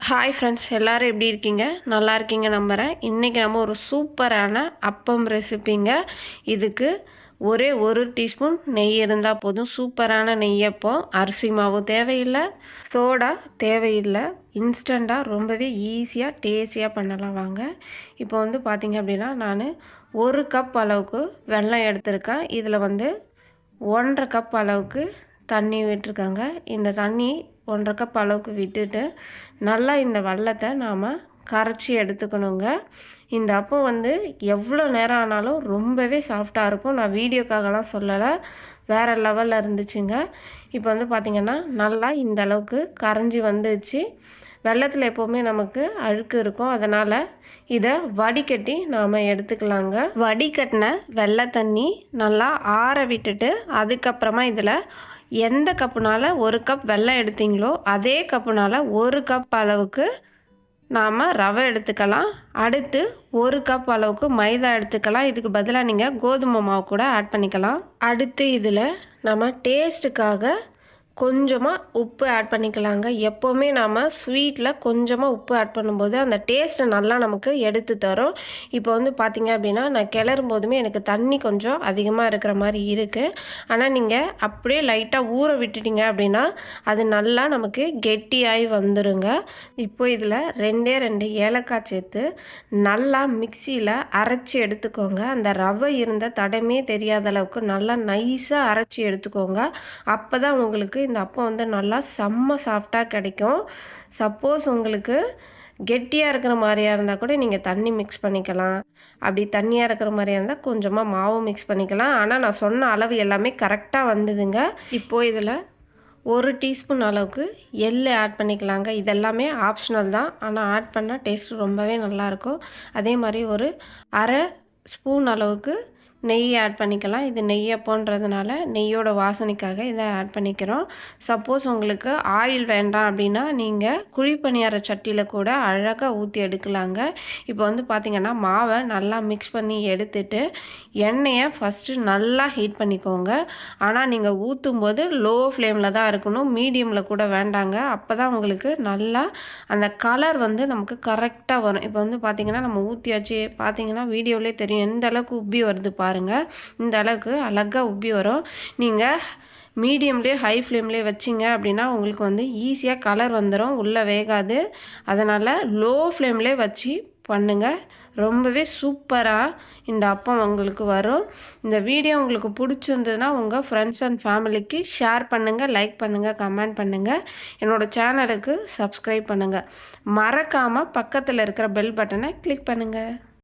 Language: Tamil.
ஹாய் ஃப்ரெண்ட்ஸ் எல்லோரும் எப்படி இருக்கீங்க? நல்லா இருக்கீங்க நம்புகிறேன் இன்றைக்கி நம்ம ஒரு சூப்பரான அப்பம் ரெசிப்பிங்க இதுக்கு ஒரே ஒரு டீஸ்பூன் நெய் இருந்தால் போதும். சூப்பரான நெய்யப்பம் அரிசி மாவு தேவையில்லை. சோடா தேவையில்லை. இன்ஸ்டண்ட்டாக ரொம்பவே ஈஸியாக டேஸ்டியாக பண்ணலாம் வாங்க. இப்போ வந்து பார்த்திங்க அப்படின்னா நான் ஒரு கப் அளவுக்கு வெள்ளம் எடுத்திருக்கேன். இதில் வந்து ஒன்றரை கப் அளவுக்கு தண்ணி விட்டுருக்காங்க. இந்த தண்ணி ஒன்றரை கப் அளவுக்கு விட்டுட்டு நல்லா இந்த வெள்ளத்தை நாம் கரைச்சி எடுத்துக்கணுங்க. இந்த அப்பம் வந்து எவ்வளோ நேரம் ஆனாலும் ரொம்பவே சாஃப்டாக இருக்கும். நான் வீடியோக்காகலாம் சொல்லலை. வேறு லெவலில் இருந்துச்சுங்க. இப்போ வந்து பார்த்திங்கன்னா நல்லா இந்த அளவுக்கு கரைஞ்சி வந்துச்சு. வெள்ளத்தில் எப்போவுமே நமக்கு அழுக்கு இருக்கும். அதனால் இதை வடிகட்டி நாம் எடுத்துக்கலாங்க. வடிகட்டின வெள்ளை தண்ணி நல்லா ஆற விட்டுட்டு அதுக்கப்புறமா இதில் எந்த கப்புனால் ஒரு கப் வெல்லம் எடுத்தீங்களோ அதே கப்புனால் ஒரு கப் அளவுக்கு நாம் ரவை எடுத்துக்கலாம். அடுத்து ஒரு கப் அளவுக்கு மைதா எடுத்துக்கலாம். இதுக்கு பதிலாக நீங்கள் கோதுமை மாவு கூட ஆட் பண்ணிக்கலாம். அடுத்து இதில் நம்ம டேஸ்ட்டுக்காக கொஞ்சமாக உப்பு ஆட் பண்ணிக்கலாங்க. எப்போவுமே நாம் ஸ்வீட்டில் கொஞ்சமாக உப்பு ஆட் பண்ணும்போது அந்த டேஸ்ட்டை நல்லா நமக்கு எடுத்து தரும். இப்போ வந்து பார்த்திங்க அப்படின்னா நான் கிளறும் போதுமே எனக்கு தண்ணி கொஞ்சம் அதிகமாக இருக்கிற மாதிரி இருக்குது ஆனால் நீங்கள் அப்படியே லைட்டாக ஊற விட்டுட்டீங்க அப்படின்னா அது நல்லா நமக்கு கெட்டியாகி வந்துடுங்க இப்போ இதில் ரெண்டே ரெண்டு ஏலக்காய் சேர்த்து நல்லா மிக்சியில் அரைச்சி எடுத்துக்கோங்க. அந்த ரவை இருந்த தடமே தெரியாத அளவுக்கு நல்லா நைஸாக அரைச்சி எடுத்துக்கோங்க. அப்போ தான் உங்களுக்கு இந்த அப்பம் வந்து நல்லா செம்ம சாஃப்டாக கிடைக்கும். சப்போஸ் உங்களுக்கு கெட்டியாக இருக்கிற மாதிரியாக இருந்தால் கூட நீங்கள் தண்ணி மிக்ஸ் பண்ணிக்கலாம். அப்படி தண்ணியாக இருக்கிற மாதிரியாக இருந்தால் கொஞ்சமாக மாவு மிக்ஸ் பண்ணிக்கலாம். ஆனால் நான் சொன்ன அளவு எல்லாமே கரெக்டாக வந்ததுங்க. இப்போது இதில் ஒரு டீஸ்பூன் அளவுக்கு எள் ஆட் பண்ணிக்கலாங்க. இதெல்லாமே ஆப்ஷனல் தான். ஆனால் ஆட் பண்ணால் டேஸ்ட் ரொம்பவே நல்லாயிருக்கும் அதே மாதிரி ஒரு அரை ஸ்பூன் அளவுக்கு நெய் ஆட் பண்ணிக்கலாம். இது நெய் அப்போன்றதுனால நெய்யோட வாசனைக்காக இதை ஆட் பண்ணிக்கிறோம். சப்போஸ் உங்களுக்கு ஆயில் வேண்டாம் அப்படின்னா நீங்கள் குழிப்பணியார சட்டியில் கூட அழகாக ஊற்றி எடுக்கலாங்க. இப்போ வந்து பார்த்திங்கன்னா மாவை நல்லா மிக்ஸ் பண்ணி எடுத்துட்டு எண்ணெயை ஃபஸ்ட்டு நல்லா ஹீட் பண்ணிக்கோங்க. ஆனால் நீங்கள் ஊற்றும் போது லோ ஃப்ளேமில் தான் இருக்கணும். மீடியமில் கூட வேண்டாங்க. அப்போ தான் உங்களுக்கு நல்லா அந்த கலர் வந்து நமக்கு கரெக்டாக வரும். இப்போ வந்து பார்த்திங்கன்னா நம்ம ஊற்றியாச்சு பார்த்திங்கன்னா வீடியோவிலே தெரியும் எந்த அளவுக்கு உப்பி வருது பாருங்கள் பாருங்கள் இந்த அளவுக்கு அழகாக உப்பி வரும். நீங்கள் மீடியம்லேயே ஹை ஃப்ளேம்லேயே வச்சிங்க அப்படின்னா உங்களுக்கு வந்து ஈஸியாக கலர் வந்துடும் உள்ளே வேகாது. அதனால் லோ ஃப்ளேம்லேயே வச்சு பண்ணுங்கள் ரொம்பவே சூப்பராக இந்த அப்பம் உங்களுக்கு வரும். இந்த வீடியோ உங்களுக்கு பிடிச்சிருந்ததுன்னா உங்கள் ஃப்ரெண்ட்ஸ் அண்ட் ஃபேமிலிக்கு ஷேர் பண்ணுங்கள் லைக் பண்ணுங்கள் கமெண்ட் பண்ணுங்கள் என்னோடய சேனலுக்கு சப்ஸ்கிரைப் பண்ணுங்கள் மறக்காமல் பக்கத்தில் இருக்கிற பெல் பட்டனை கிளிக் பண்ணுங்கள்